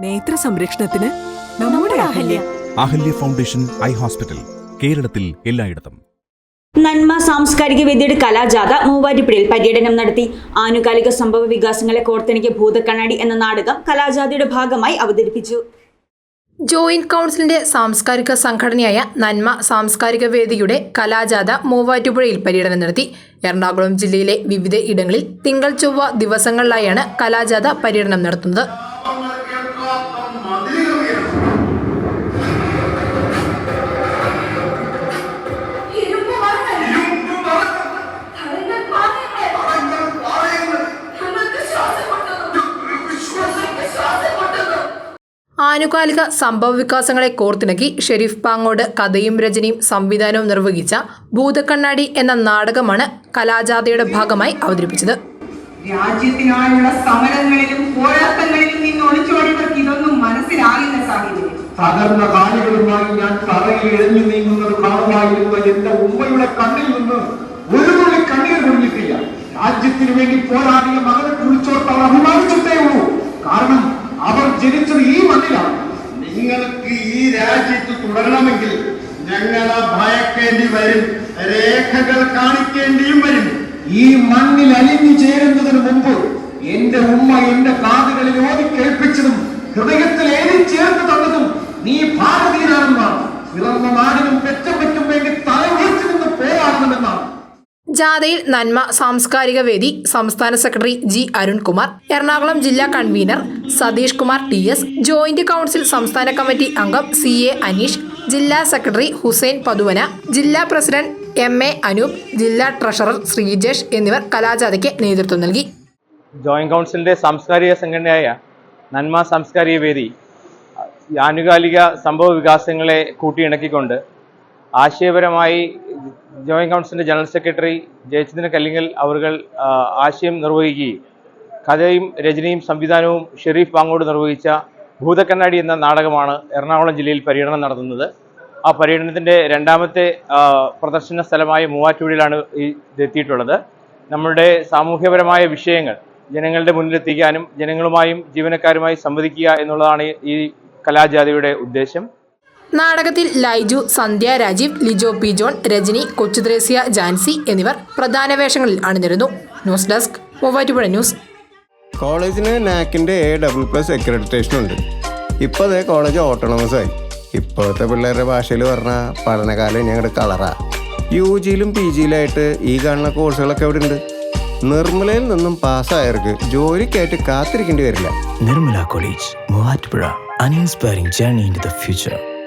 നേത്ര സംരക്ഷണത്തിന് നമ്മുടെ Ahalya. Ahalya. Foundation Eye Hospital കേരളത്തിൽ എല്ലായിടത്തും. നന്മ സാംസ്കാരിക വേദിയുടെ കലാജാഥ മൂവാറ്റുപുഴയിൽ പര്യടനം നടത്തി. ആനുകാലിക സംഭവ വികാസങ്ങളെ കോർത്തിണക്കിയ ഭൂതക്കണ്ണാടി എന്ന നാടകം കലാജാഥയുടെ ഭാഗമായി അവതരിപ്പിച്ചു. ജോയിന്റ് കൗൺസിലിന്റെ സാംസ്കാരിക സംഘടനയായ നന്മ സാംസ്കാരിക വേദിയുടെ കലാജാഥ മൂവാറ്റുപുഴയിൽ പര്യടനം നടത്തി. എറണാകുളം ജില്ലയിലെ വിവിധ ഇടങ്ങളിൽ തിങ്കൾ ചൊവ്വ ദിവസങ്ങളിലായാണ് കലാജാഥ പര്യടനം നടത്തുന്നത്. ആനുകാലിക സംഭവ വികാസങ്ങളെ കോർത്തിണക്കി ഷെരീഫ് പാങ്ങോട് കഥയും രചനയും സംവിധാനവും നിർവഹിച്ച ഭൂതക്കണ്ണാടി എന്ന നാടകമാണ് കലാജാഥയുടെ ഭാഗമായി അവതരിപ്പിച്ചത്. രാജ്യത്തിനായുള്ള സമരങ്ങളിലും പോരാട്ടങ്ങളിലും തകർന്ന കാലുകളുമായി ഞാൻ തറയിൽ എഴഞ്ഞു നീങ്ങുന്നത് കാണുമായിരുന്ന എന്റെ ഉമ്മയുടെ കണ്ണിൽ നിന്ന് ഒരു തുള്ളി കണ്ണീർ കൊണ്ടിട്ടില്ല രാജ്യത്തിന് വേണ്ടി പോരാടിയ മകനെ കുറിച്ചോർത്ത് അവർ അഭിമാനിച്ചിട്ടേ ഉള്ളൂ. കാരണം അവർ ജനിച്ചത് ഈ മണ്ണിലാണ്. നിങ്ങൾക്ക് ഈ രാജ്യത്ത് തുടരണമെങ്കിൽ ഞങ്ങളെ ഭയക്കേണ്ടി വരും രേഖകൾ കാണിക്കേണ്ടിയും വരും. ഈ മണ്ണിൽ അലിഞ്ഞു ചേരുന്നതിന് മുമ്പ് എന്റെ ഉമ്മ എന്റെ കാതുകളിൽ ഓതി ജാഥയിൽ നന്മ സാംസ്കാരിക വേദി സംസ്ഥാന സെക്രട്ടറി ജി അരുൺകുമാർ എറണാകുളം ജില്ലാ convener Satheesh Kumar T S joint council സംസ്ഥാന കമ്മിറ്റി അംഗം സി എ അനീഷ് ജില്ലാ സെക്രട്ടറി ഹുസൈൻ പതുവന ജില്ലാ പ്രസിഡന്റ് എം എ അനൂപ് ജില്ലാ ട്രഷറർ ശ്രീജേഷ് എന്നിവർ കലാജാഥയ്ക്ക് നേതൃത്വം നൽകി. ജോയിന്റ് കൗൺസിലിന്റെ സാംസ്കാരിക സംഘടനയായ നന്മ സാംസ്കാരിക വേദി ആനുകാലിക സംഭവ വികാസങ്ങളെ കൂട്ടിയിണക്കിക്കൊണ്ട് ആശയപരമായി ജോയിന്റ് കൗൺസിലിന്റെ ജനറൽ സെക്രട്ടറി ജയചന്ദ്രൻ കല്ലിങ്ങൽ അവർ ആശയം നിർവഹിക്കുകയും കഥയും രചനയും സംവിധാനവും ഷെരീഫ് വാങ്ങോട് നിർവഹിച്ച ഭൂതക്കണ്ണാടി എന്ന നാടകമാണ് എറണാകുളം ജില്ലയിൽ പര്യടനം നടത്തുന്നത്. ആ പര്യടനത്തിന്റെ രണ്ടാമത്തെ പ്രദർശന സ്ഥലമായ മൂവാറ്റുപുഴയിലാണ് ഇതെത്തിയിട്ടുള്ളത്. നമ്മളുടെ സാമൂഹ്യപരമായ വിഷയങ്ങൾ ജനങ്ങളുടെ മുന്നിലെത്തിക്കാനും ജനങ്ങളുമായും ജീവനക്കാരുമായി സംവദിക്കുക എന്നുള്ളതാണ് ഈ കലാജാതിയുടെ ഉദ്ദേശം. നാടകത്തിൽ ലൈജു സന്ധ്യ രാജീവ് ലിജോ പി. ജോൺ രജനി കൊച്ചുത്രേസ്യ ജാൻസി എന്നിവർ പ്രധാന വേഷങ്ങളിൽ അണിനിരുന്നു. News desk Muvattupuzha news. കോളേജിന് നാക്കിന്റെ എ ഡബിൾ പ്ലസ് അക്രഡിറ്റേഷൻ ഉണ്ട്. ഇപ്പോൾ അതേ കോളേജ് ഓട്ടോണമസ് ആയി. ഇപ്പോഴത്തെ പിള്ളേരുടെ ഭാഷയിൽ പറഞ്ഞാൽ പഠനകാലം ഞങ്ങളുടെ കളറാ. യു ജിയിലും പി ജിയിലായിട്ട് ഈ കാണുന്ന കോഴ്സുകളൊക്കെ ഇവിടെ ഉണ്ട് നിർമ്മലയിൽ നിന്നും പാസ്സായവർക്ക് ജോലിക്കായിട്ട് കാത്തിരിക്കേണ്ടി വരില്ല. Nirmala College Muvattupuzha. An inspiring journey in the future future.